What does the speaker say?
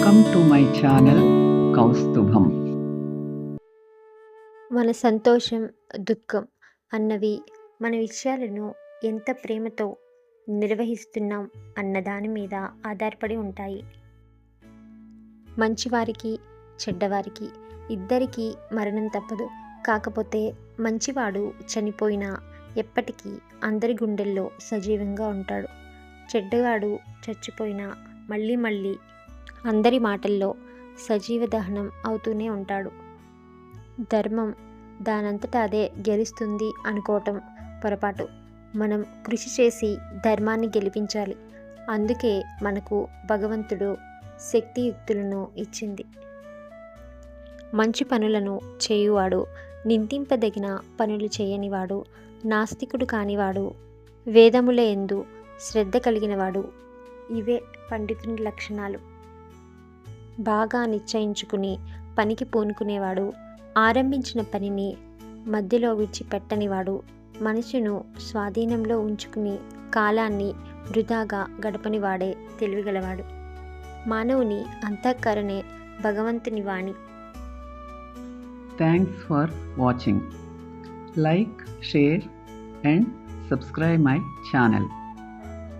Welcome to my channel Kaustubham మన సంతోషం దుఃఖం అన్నవి మన విషయాలను ఎంత ప్రేమతో నిర్వహిస్తున్నాం అన్న దాని మీద ఆధారపడి ఉంటాయి. మంచివారికి చెడ్డవారికి ఇద్దరికీ మరణం తప్పదు. కాకపోతే మంచివాడు చనిపోయినా ఎప్పటికీ అందరి గుండెల్లో సజీవంగా ఉంటాడు. చెడ్డవాడు చచ్చిపోయినా మళ్ళీ మళ్ళీ అందరి మాటల్లో సజీవ దహనం అవుతూనే ఉంటాడు. ధర్మం దానంతట అదే గెలుస్తుంది అనుకోవటం పొరపాటు. మనం కృషి చేసి ధర్మాన్ని గెలిపించాలి. అందుకే మనకు భగవంతుడు శక్తియుక్తులను ఇచ్చింది. మంచి పనులను చేయువాడు నిందింపదగిన పనులు చేయనివాడు నాస్తికుడు కానివాడు వేదముల ఎందు శ్రద్ధ కలిగినవాడు ఇవే పండితుని లక్షణాలు. బాగా నిశ్చయించుకుని పనికి పూనుకునేవాడు. ఆరంభించిన పనిని మధ్యలో విడిచిపెట్టనివాడు. మనసును స్వాధీనంలో ఉంచుకుని కాలాన్ని వృధాగా గడపనివాడే తెలివిగలవాడు. మానవుని అంతఃకరణే భగవంతుని వాణి. Thanks for watching like share and subscribe my channel